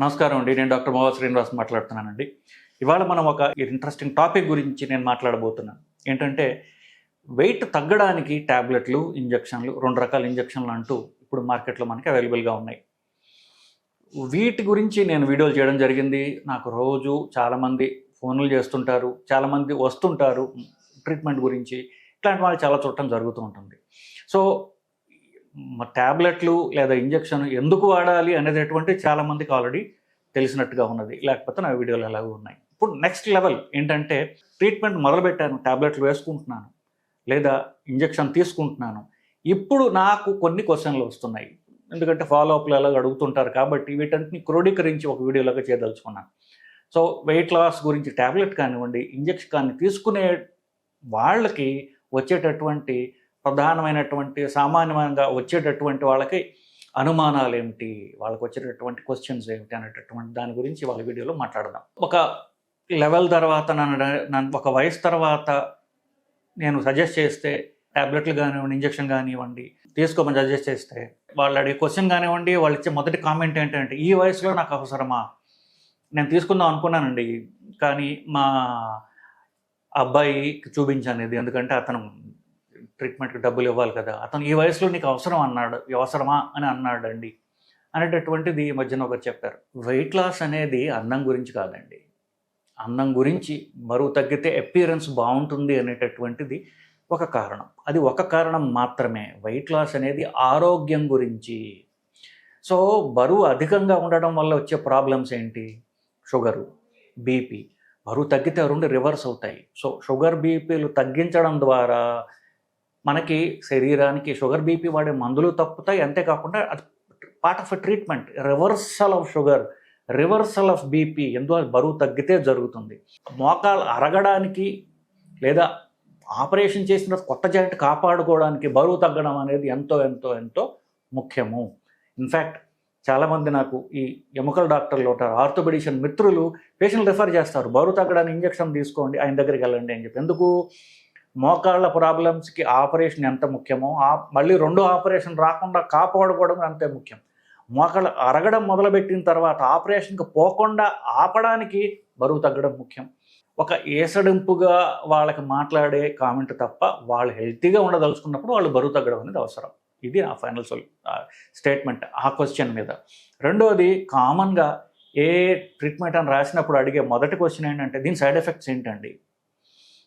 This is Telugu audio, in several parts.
నమస్కారం అండి. నేను డాక్టర్ మోహన్ శ్రీనివాస్ మాట్లాడుతున్నానండి. ఇవాళ మనం ఒక ఇంట్రెస్టింగ్ టాపిక్ గురించి నేను మాట్లాడబోతున్నాను. ఏంటంటే వెయిట్ తగ్గడానికి ట్యాబ్లెట్లు ఇంజక్షన్లు రెండు రకాల ఇంజక్షన్లు అంటూ ఇప్పుడు మార్కెట్లో మనకి అవైలబుల్గా ఉన్నాయి. వీటి గురించి నేను వీడియోలు చేయడం జరిగింది. నాకు రోజు చాలామంది ఫోన్లు చేస్తుంటారు చాలామంది వస్తుంటారు ట్రీట్మెంట్ గురించి. ఇట్లాంటి వాళ్ళు చాలా చూడటం జరుగుతూ ఉంటుంది. సో ట్యాబ్లెట్లు లేదా ఇంజక్షన్ ఎందుకు వాడాలి అనేటటువంటి చాలామందికి ఆల్రెడీ తెలిసినట్టుగా ఉన్నది. లేకపోతే నా వీడియోలు ఎలాగో ఉన్నాయి. ఇప్పుడు నెక్స్ట్ లెవెల్ ఏంటంటే ట్రీట్మెంట్ మొదలుపెట్టాను ట్యాబ్లెట్లు వేసుకుంటున్నాను లేదా ఇంజక్షన్ తీసుకుంటున్నాను. ఇప్పుడు నాకు కొన్ని క్వశ్చన్లు వస్తున్నాయి. ఎందుకంటే ఫాలో అప్లు ఎలాగ అడుగుతుంటారు కాబట్టి వీటన్నిటిని క్రోడీకరించి ఒక వీడియోలాగా చేయదలుచుకున్నాను. సో వెయిట్ లాస్ గురించి ట్యాబ్లెట్ కానివ్వండి ఇంజక్షన్ కానీ తీసుకునే వాళ్ళకి వచ్చేటటువంటి ప్రధానమైనటువంటి సామాన్యంగా వచ్చేటటువంటి వాళ్ళకి అనుమానాలు ఏమిటి వాళ్ళకి వచ్చేటటువంటి క్వశ్చన్స్ ఏమిటి అనేటటువంటి దాని గురించి వాళ్ళ వీడియోలో మాట్లాడదాం. ఒక లెవెల్ తర్వాత నన్ను నన్ను ఒక వయసు తర్వాత నేను సజెస్ట్ చేస్తే ట్యాబ్లెట్లు కానివ్వండి ఇంజక్షన్ కానివ్వండి తీసుకోమని సజెస్ట్ చేస్తే వాళ్ళు అడిగే క్వశ్చన్ కానివ్వండి వాళ్ళు ఇచ్చే మొదటి కామెంట్ ఏంటంటే ఈ వయసులో నాకు అవసరమా? నేను తీసుకుందాం అనుకున్నానండి కానీ మా అబ్బాయికి చూపించాను ఇది ఎందుకంటే అతను ట్రీట్మెంట్కి డబ్బులు ఇవ్వాలి కదా. అతను ఈ వయసులో నీకు అవసరం అన్నాడు. అవసరమా? అని అన్నాడండి. అనేటటువంటిది ఈ మధ్యన ఒకరు చెప్పారు. వెయిట్ లాస్ అనేది అందం గురించి కాదండి. అందం గురించి బరువు తగ్గితే అపియరెన్స్ బాగుంటుంది అనేటటువంటిది ఒక కారణం. అది ఒక కారణం మాత్రమే. వెయిట్ లాస్ అనేది ఆరోగ్యం గురించి. సో బరువు అధికంగా ఉండడం వల్ల వచ్చే ప్రాబ్లమ్స్ ఏంటి? షుగరు బీపీ బరువు తగ్గితే రెండు రివర్స్ అవుతాయి. సో షుగర్ బీపీలు తగ్గించడం ద్వారా మనకి శరీరానికి షుగర్ బీపీ వాడే మందులు తప్పుతాయి. అంతేకాకుండా అది part of treatment reversal of sugar reversal of BP ఎందువల్ల బరువు తగ్గితే జరుగుతుంది. మోకాలు అరగడానికి లేదా ఆపరేషన్ చేసిన కొత్త జాయింట్ కాపాడుకోవడానికి బరువు తగ్గడం అనేది ఎంతో ఎంతో ఎంతో ముఖ్యము. ఇన్ఫ్యాక్ట్ చాలామంది నాకు ఈ ఎముకల డాక్టర్లు ఉంటారు. ఆర్థోపెడిషన్ మిత్రులు పేషెంట్ రిఫర్ చేస్తారు. బరువు తగ్గడానికి ఇంజక్షన్ తీసుకోండి ఆయన దగ్గరికి వెళ్ళండి అని చెప్పి. ఎందుకు? మోకాళ్ళ ప్రాబ్లమ్స్కి ఆపరేషన్ ఎంత ముఖ్యమో ఆ మళ్ళీ రెండో ఆపరేషన్ రాకుండా కాపాడుకోవడం అంతే ముఖ్యం. మోకాళ్ళు అరగడం మొదలుపెట్టిన తర్వాత ఆపరేషన్కి పోకుండా ఆపడానికి బరువు తగ్గడం ముఖ్యం. ఒక ఏసడింపుగా వాళ్ళకి మాట్లాడే కామెంట్ తప్ప వాళ్ళు హెల్తీగా ఉండదలుచుకున్నప్పుడు వాళ్ళు బరువు తగ్గడం అనేది అవసరం. ఇది నా ఫైనల్ సొల్ స్టేట్మెంట్ ఆ క్వశ్చన్ మీద. రెండోది కామన్గా ఏ ట్రీట్మెంట్ అని రాసినప్పుడు అడిగే మొదటి క్వశ్చన్ ఏంటంటే దీని సైడ్ ఎఫెక్ట్స్ ఏంటండి?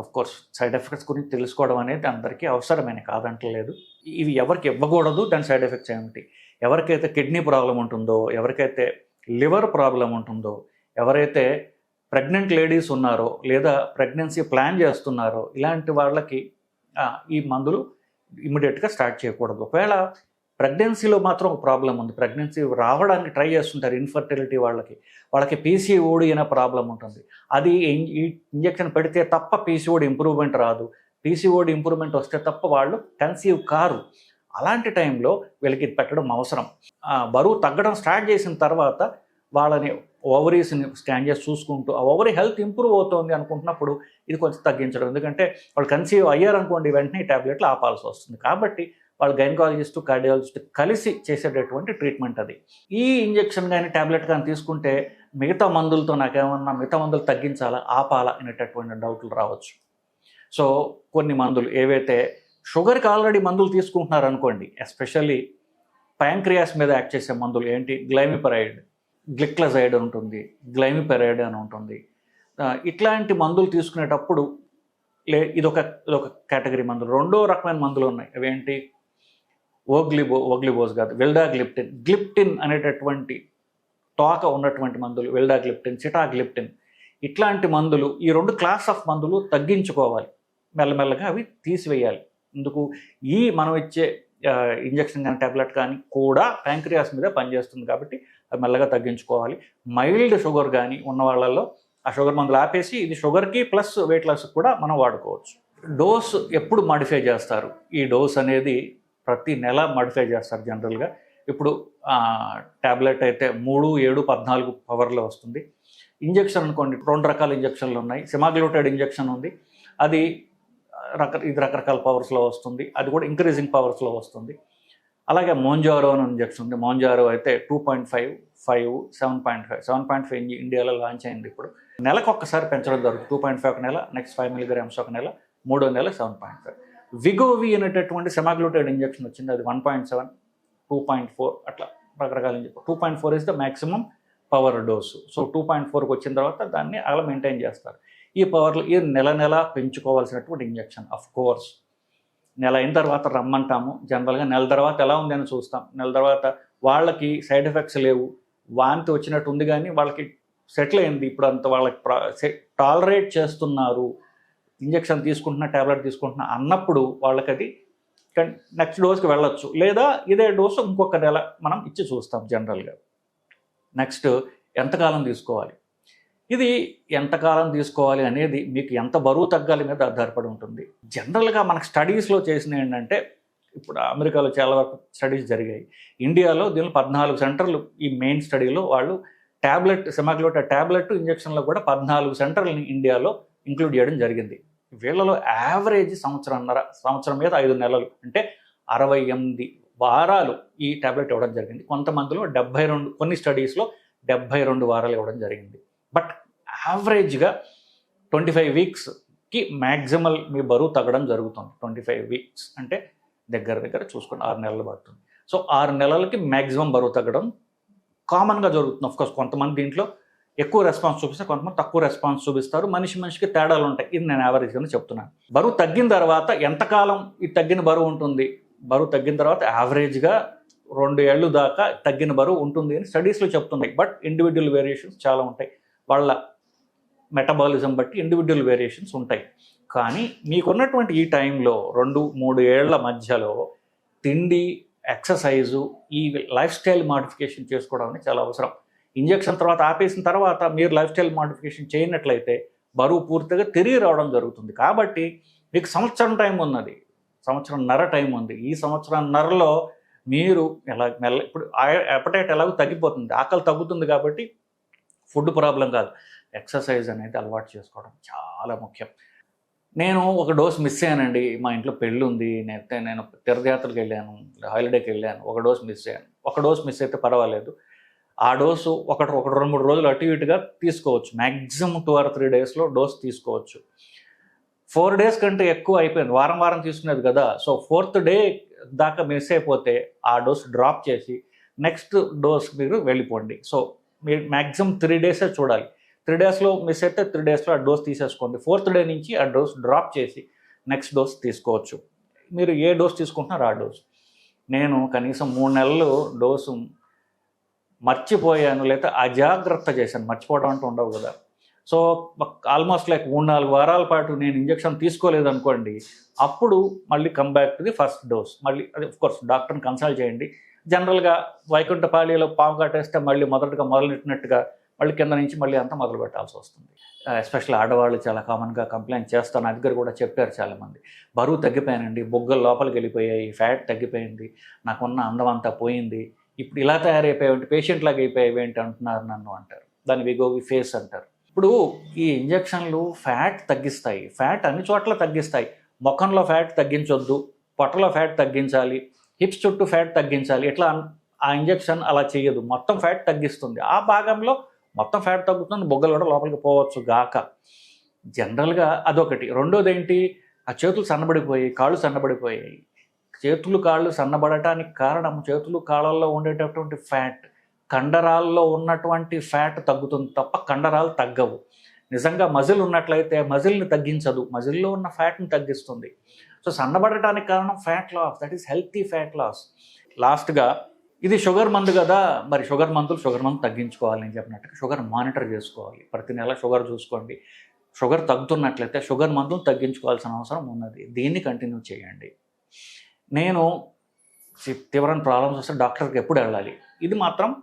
అఫ్ కోర్స్ సైడ్ ఎఫెక్ట్స్ గురించి తెలుసుకోవడం అనేది అందరికీ అవసరమైన కాదంటలేదు. ఇవి ఎవరికి ఇవ్వకూడదు దాని సైడ్ ఎఫెక్ట్స్ ఏమిటి? ఎవరికైతే కిడ్నీ ప్రాబ్లం ఉంటుందో ఎవరికైతే లివర్ ప్రాబ్లం ఉంటుందో ఎవరైతే ప్రెగ్నెంట్ లేడీస్ ఉన్నారో లేదా ప్రెగ్నెన్సీ ప్లాన్ చేస్తున్నారో ఇలాంటి వాళ్ళకి ఈ మందులు ఇమీడియట్గా స్టార్ట్ చేయకూడదు. ఒకవేళ ప్రెగ్నెన్సీలో మాత్రం ఒక ప్రాబ్లం ఉంది. ప్రెగ్నెన్సీ రావడానికి ట్రై చేస్తుంటారు ఇన్ఫర్టిలిటీ వాళ్ళకి. వాళ్ళకి పీసీఓడి అనే ప్రాబ్లం ఉంటుంది. అది ఇంజెక్షన్ పెడితే తప్ప పీసీఓడి ఇంప్రూవ్మెంట్ రాదు. పీసీఓడి ఇంప్రూవ్మెంట్ వస్తే తప్ప వాళ్ళు కన్సీవ్ కారు. అలాంటి టైంలో వీళ్ళకి ఇది పెట్టడం అవసరం. బరువు తగ్గడం స్టార్ట్ చేసిన తర్వాత వాళ్ళని ఓవరీస్ని స్కాన్ చేసి చూసుకుంటూ ఆ ఓవరీ హెల్త్ ఇంప్రూవ్ అవుతుంది అనుకుంటున్నప్పుడు ఇది కొంచెం తగ్గించడం. ఎందుకంటే వాళ్ళు కన్సీవ్ అయ్యారనుకోండి వెంటనే ఈ టాబ్లెట్లు ఆపాల్సి వస్తుంది. కాబట్టి వాళ్ళు గైనకాలజిస్ట్ కార్డియాలజిస్ట్ కలిసి చేసేటటువంటి ట్రీట్మెంట్ అది. ఈ ఇంజెక్షన్ కానీ టాబ్లెట్ కానీ తీసుకుంటే మిగతా మందులతో నాకేమన్నా మిగతా మందులు తగ్గించాలా ఆపాలా అనేటటువంటి డౌట్లు రావచ్చు. సో కొన్ని మందులు ఏవైతే షుగర్కి ఆల్రెడీ మందులు తీసుకుంటున్నారు అనుకోండి ఎస్పెషల్లీ ప్యాంక్రియాస్ మీద యాక్ట్ చేసే మందులు ఏంటి? గ్లైమిపరైడ్ గ్లిక్లజైడ్ అని ఉంటుంది గ్లైమిపెరైడ్ అని ఉంటుంది. ఇట్లాంటి మందులు తీసుకునేటప్పుడు లే ఇదొక ఇదొక కేటగిరీ మందులు. రెండో రకమైన మందులు ఉన్నాయి. అవేంటి? ఓగ్లిబో ఓగ్లిబోస్ కాదు వెల్డాగ్లిప్టిన్. గ్లిప్టిన్ అనేటటువంటి తోక ఉన్నటువంటి మందులు వెల్డాగ్లిప్టిన్ సిటాగ్లిప్టిన్. ఇట్లాంటి మందులు ఈ రెండు క్లాస్ ఆఫ్ మందులు తగ్గించుకోవాలి. మెల్లమెల్లగా అవి తీసివేయాలి. ఇందుకు ఈ మనం ఇచ్చే ఇంజక్షన్ కానీ టాబ్లెట్ కానీ కూడా ప్యాంక్రియాస్ మీద పనిచేస్తుంది కాబట్టి అది మెల్లగా తగ్గించుకోవాలి. మైల్డ్ షుగర్ కానీ ఉన్న వాళ్ళల్లో ఆ షుగర్ మందులు ఆపేసి ఇది షుగర్కి ప్లస్ వెయిట్ లాస్ కూడా మనం వాడుకోవచ్చు. డోస్ ఎప్పుడు మాడిఫై చేస్తారు? ఈ డోస్ అనేది ప్రతి నెల మాడిఫై చేస్తారు జనరల్గా. ఇప్పుడు ట్యాబ్లెట్ అయితే మూడు ఏడు పద్నాలుగు పవర్లో వస్తుంది. ఇంజెక్షన్ అనుకోండి రెండు రకాల ఇంజెక్షన్లు ఉన్నాయి. సిమాగ్లూటైడ్ ఇంజెక్షన్ ఉంది. అది రక ఇది రకరకాల పవర్స్లో వస్తుంది. అది కూడా ఇంక్రీజింగ్ పవర్స్లో వస్తుంది. అలాగే మోంజారో అని ఇంజెక్షన్ ఉంది. మోంజారో అయితే two point five five seven point five seven point five ఇండియాలో లాంచ్ అయింది ఇప్పుడు. నెలకు ఒక్కసారి పెంచడం జరుగుతుంది. టూ పాయింట్ ఫైవ్ ఒక నెల నెక్స్ట్ ఫైవ్ మిలిగ్రామ్స్ ఒక నెల మూడో నెల సెవెన్ పాయింట్ ఫైవ్. విగోవి అనేటటువంటి సెమాగ్లూటైడ్ ఇంజెక్షన్ వచ్చింది. అది one point seven two point four అట్లా రకరకాల two point four is the maximum power dose. So two point ఫోర్కి వచ్చిన తర్వాత దాన్ని అలా మెయింటైన్ చేస్తారు. ఈ పవర్లు ఈ నెల నెల పెంచుకోవాల్సినటువంటి ఇంజెక్షన్ అఫ్ కోర్స్ నెల అయిన తర్వాత రమ్మంటాము. జనరల్గా నెల తర్వాత ఎలా ఉంది అని చూస్తాం. నెల తర్వాత వాళ్ళకి సైడ్ ఎఫెక్ట్స్ లేవు. వాంతి వచ్చినట్టు ఉంది కానీ వాళ్ళకి సెటిల్ అయింది. ఇప్పుడు అంత వాళ్ళకి టాలరేట్ చేస్తున్నారు. ఇంజెక్షన్ తీసుకుంటున్నా ట్యాబ్లెట్ తీసుకుంటున్నా అన్నప్పుడు వాళ్ళకి అది నెక్స్ట్ డోస్కి వెళ్ళొచ్చు. లేదా ఇదే డోసు ఇంకొక నెల మనం ఇచ్చి చూస్తాం జనరల్గా. నెక్స్ట్ ఎంతకాలం తీసుకోవాలి? ఇది ఎంతకాలం తీసుకోవాలి అనేది మీకు ఎంత బరువు తగ్గాలి మీద ఆధారపడి ఉంటుంది. జనరల్గా మనకు స్టడీస్లో చేసిన ఏంటంటే ఇప్పుడు అమెరికాలో చాలా వరకు స్టడీస్ జరిగాయి. ఇండియాలో దీనిలో పద్నాలుగు సెంటర్లు ఈ మెయిన్ స్టడీలో వాళ్ళు ట్యాబ్లెట్ సెమాగ్లోట ట్యాబ్లెట్ ఇంజక్షన్లో కూడా పద్నాలుగు సెంటర్లని ఇండియాలో ఇంక్లూడ్ చేయడం జరిగింది. వీళ్ళలో యావరేజ్ సంవత్సరంన్నర సంవత్సరం మీద ఐదు నెలలు అంటే అరవై ఎనిమిది వారాలు ఈ ట్యాబ్లెట్ ఇవ్వడం జరిగింది. కొంతమందిలో డెబ్బై రెండు కొన్ని స్టడీస్లో డెబ్బై రెండు వారాలు ఇవ్వడం జరిగింది. బట్ యావరేజ్గా ట్వంటీ ఫైవ్ వీక్స్కి మ్యాక్సిమల్ మీ బరువు తగ్గడం జరుగుతుంది. ట్వంటీ ఫైవ్ వీక్స్ అంటే దగ్గర దగ్గర చూసుకుని ఆరు నెలలు పడుతుంది. సో ఆరు నెలలకి మ్యాక్సిమం బరువు తగ్గడం కామన్గా జరుగుతుంది. ఆఫ్కోర్స్ కొంతమంది దీంట్లో ఎక్కువ రెస్పాన్స్ చూపిస్తే కొంతమంది తక్కువ రెస్పాన్స్ చూపిస్తారు. మనిషి మనిషికి తేడాలు ఉంటాయి. ఇది నేను యావరేజ్గా చెప్తున్నాను. బరువు తగ్గిన తర్వాత ఎంతకాలం ఈ తగ్గిన బరువు ఉంటుంది? బరువు తగ్గిన తర్వాత యావరేజ్గా రెండు ఏళ్ళు దాకా తగ్గిన బరువు ఉంటుంది అని స్టడీస్లో చెప్తున్నాయి. బట్ ఇండివిజువల్ వేరియేషన్స్ చాలా ఉంటాయి. వాళ్ళ మెటబాలిజం బట్టి ఇండివిజువల్ వేరియేషన్స్ ఉంటాయి. కానీ మీకున్నటువంటి ఈ టైంలో రెండు మూడు ఏళ్ళ మధ్యలో తిండి ఎక్సర్సైజు ఈ లైఫ్ స్టైల్ మాడిఫికేషన్ చేసుకోవడం అనేది చాలా అవసరం. ఇంజెక్షన్ తర్వాత ఆపేసిన తర్వాత మీరు లైఫ్ స్టైల్ మాడిఫికేషన్ చేయనట్లయితే బరువు పూర్తిగా తిరిగి రావడం జరుగుతుంది. కాబట్టి మీకు సంవత్సరం టైం ఉన్నది. సంవత్సరం నర టైం ఉంది. ఈ సంవత్సరం నరలో మీరు ఎలా మెల్ల ఇప్పుడు ఎపటైట్ ఎలాగో తగ్గిపోతుంది. ఆకలి తగ్గుతుంది కాబట్టి ఫుడ్ ప్రాబ్లం కాదు. ఎక్సర్సైజ్ అనేది అలవాటు చేసుకోవడం చాలా ముఖ్యం. నేను ఒక డోస్ మిస్ అయ్యానండి. మా ఇంట్లో పెళ్ళి ఉంది. నేనైతే నేను తీర్థయాత్రలకు వెళ్ళాను. హాలిడేకి వెళ్ళాను. ఒక డోస్ మిస్ అయ్యాను. ఒక డోస్ మిస్ అయితే పర్వాలేదు. ఆ డోసు ఒకటి ఒక రెండు మూడు రోజులు అటు ఇటుగా తీసుకోవచ్చు. మ్యాక్సిమం టూ ఆర్ త్రీ డేస్లో డోస్ తీసుకోవచ్చు. ఫోర్ డేస్ కంటే ఎక్కువ అయిపోయింది. వారం వారం తీసుకునేది కదా. సో ఫోర్త్ డే దాకా మిస్ అయిపోతే ఆ డోస్ డ్రాప్ చేసి నెక్స్ట్ డోస్ మీరు వెళ్ళిపోండి. సో మీరు మ్యాక్సిమం త్రీ డేసే చూడాలి. త్రీ డేస్లో మిస్ అయితే త్రీ డేస్లో ఆ డోస్ తీసేసుకోండి. ఫోర్త్ డే నుంచి ఆ డోస్ డ్రాప్ చేసి నెక్స్ట్ డోస్ తీసుకోవచ్చు. మీరు ఏ డోస్ తీసుకుంటున్నారో ఆ డోస్. నేను కనీసం మూడు నెలలు డోసు మర్చిపోయాను లేదా అజాగ్రత్త చేశాను. మర్చిపోవడం అంటూ ఉండవు కదా. సో ఆల్మోస్ట్ లైక్ మూడు నాలుగు వారాల పాటు నేను ఇంజక్షన్ తీసుకోలేదు అనుకోండి అప్పుడు మళ్ళీ comeback to the first dose మళ్ళీ అది కోర్స్ డాక్టర్ని కన్సల్ట్ చేయండి. జనరల్గా వైకుంఠపాళిలో పాము కట్టేస్తే మళ్ళీ మొదటగా మొదలెట్టినట్టుగా మళ్ళీ కింద నుంచి మళ్ళీ అంతా మొదలు పెట్టాల్సి వస్తుంది. ఎస్పెషల్లీ ఆడవాళ్ళు చాలా కామన్గా కంప్లైంట్ చేస్తాను. నా దగ్గర కూడా చెప్పారు చాలామంది. బరువు తగ్గిపోయానండి. బొగ్గలు లోపలికి వెళ్ళిపోయాయి. ఫ్యాట్ తగ్గిపోయింది. నాకున్న అందం అంతా పోయింది. ఇప్పుడు ఇలా తయారైపోయావంటే పేషెంట్ లాగా అయిపోయావి ఏంటి అంటున్నారు నన్ను అంటారు. దాని విగోవి ఫేస్ అంటారు. ఇప్పుడు ఈ ఇంజక్షన్లు ఫ్యాట్ తగ్గిస్తాయి. ఫ్యాట్ అన్ని చోట్ల తగ్గిస్తాయి. ముఖంలో ఫ్యాట్ తగ్గించొద్దు పొట్టలో ఫ్యాట్ తగ్గించాలి హిప్స్ చుట్టూ ఫ్యాట్ తగ్గించాలి. ఇట్లా ఆ ఇంజెక్షన్ అలా చేయదు మొత్తం ఫ్యాట్ తగ్గిస్తుంది. ఆ భాగంలో మొత్తం ఫ్యాట్ తగ్గుతుంది బొగ్గలు కూడా లోపలికి పోవచ్చు గాక. జనరల్గా అదొకటి. రెండోది ఏంటి ఆ చేతులు సన్నబడిపోయి కాళ్ళు సన్నబడిపోయాయి. చేతులు కాళ్ళు సన్నబడటానికి కారణం చేతులు కాళ్ళల్లో ఉండేటటువంటి ఫ్యాట్. కండరాల్లో ఉన్నటువంటి ఫ్యాట్ తగ్గుతుంది తప్ప కండరాలు తగ్గవు. నిజంగా మజిల్ ఉన్నట్లయితే మజిల్ని తగ్గించదు. మజిల్లో ఉన్న ఫ్యాట్ని తగ్గిస్తుంది. సో సన్నబడటానికి కారణం fat loss. That is healthy fat loss. లాస్ట్గా ఇది షుగర్ మందు కదా మరి షుగర్ మందులు షుగర్ మందు తగ్గించుకోవాలి నేను చెప్పినట్టుగా. షుగర్ మానిటర్ చేసుకోవాలి. ప్రతి నెల షుగర్ చూసుకోండి. షుగర్ తగ్గుతున్నట్లయితే షుగర్ మందులు తగ్గించుకోవాల్సిన అవసరం ఉన్నది. దీన్ని కంటిన్యూ చేయండి. నేను తీవ్రమైన ప్రాబ్లమ్స్ వస్తే డాక్టర్కి ఎప్పుడు వెళ్ళాలి? ఇది మాత్రం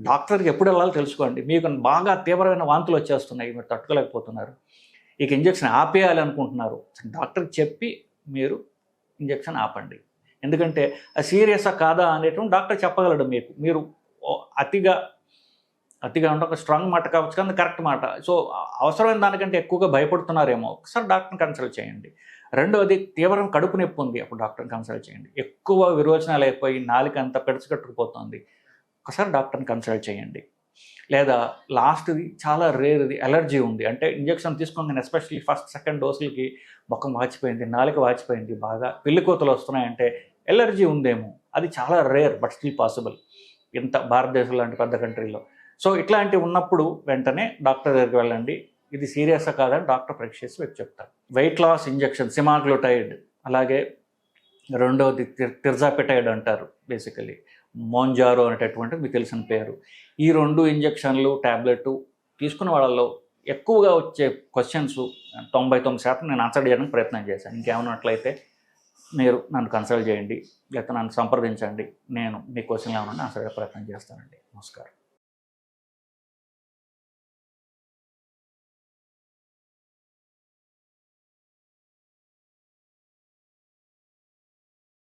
డాక్టర్కి ఎప్పుడు వెళ్ళాలో తెలుసుకోండి. మీకు బాగా తీవ్రమైన వాంతులు వచ్చేస్తున్నాయి. మీరు తట్టుకోలేకపోతున్నారు. ఇక ఇంజక్షన్ ఆపేయాలి అనుకుంటున్నారు. డాక్టర్కి చెప్పి మీరు ఇంజక్షన్ ఆపండి. ఎందుకంటే అది సీరియసా కాదా అనేటువంటి డాక్టర్ చెప్పగలడు మీకు. మీరు అతిగా అతిగా ఉంటే ఒక స్ట్రాంగ్ మాట కావచ్చు కానీ కరెక్ట్ మాట. సో అవసరమైన దానికంటే ఎక్కువగా భయపడుతున్నారేమో ఒకసారి డాక్టర్ని కన్సల్ట్ చేయండి. రెండవది తీవ్రం కడుపు నొప్పి ఉంది అప్పుడు డాక్టర్ని కన్సల్ట్ చేయండి. ఎక్కువ విరోచనాలు అయిపోయి నాలుక అంతా పెడచకట్టుకుపోతుంది ఒకసారి డాక్టర్ని కన్సల్ట్ చేయండి. లేదా లాస్ట్ది చాలా రేర్ది ఎలర్జీ ఉంది. అంటే ఇంజక్షన్ తీసుకోగానే ఎస్పెషల్లీ ఫస్ట్ సెకండ్ డోసులకి ముఖం వాచిపోయింది నాలుక వాచిపోయింది బాగా. పిల్లి కోతలు వస్తున్నాయంటే ఎలర్జీ ఉందేమో. అది చాలా రేర్ బట్ స్టిల్ పాసిబుల్. ఇంత భారతదేశం లాంటి పెద్ద కంట్రీలో. సో ఇట్లాంటివి ఉన్నప్పుడు వెంటనే డాక్టర్ దగ్గరికి వెళ్ళండి. ఇది సీరియసా కాదని డాక్టర్ పరీక్ష చేసి మీకు చెప్తారు. వెయిట్ లాస్ ఇంజెక్షన్ సిమాగ్లూటైడ్ అలాగే రెండవది తిర్- అంటారు బేసికలీ మోంజారో అనేటటువంటి మీకు తెలిసిన పేరు. ఈ రెండు ఇంజెక్షన్లు ట్యాబ్లెట్ తీసుకున్న వాళ్ళలో ఎక్కువగా వచ్చే క్వశ్చన్స్ తొంభై తొమ్మిది శాతం నేను ఆన్సర్ చేయడానికి ప్రయత్నం చేశాను. ఇంకేమన్నట్లయితే మీరు నన్ను కన్సల్ట్ చేయండి లేకపోతే నన్ను సంప్రదించండి. నేను మీ క్వశ్చన్ ఏమన్నా ఆన్సర్ చేయడానికి ప్రయత్నం చేస్తానండి. నమస్కారం.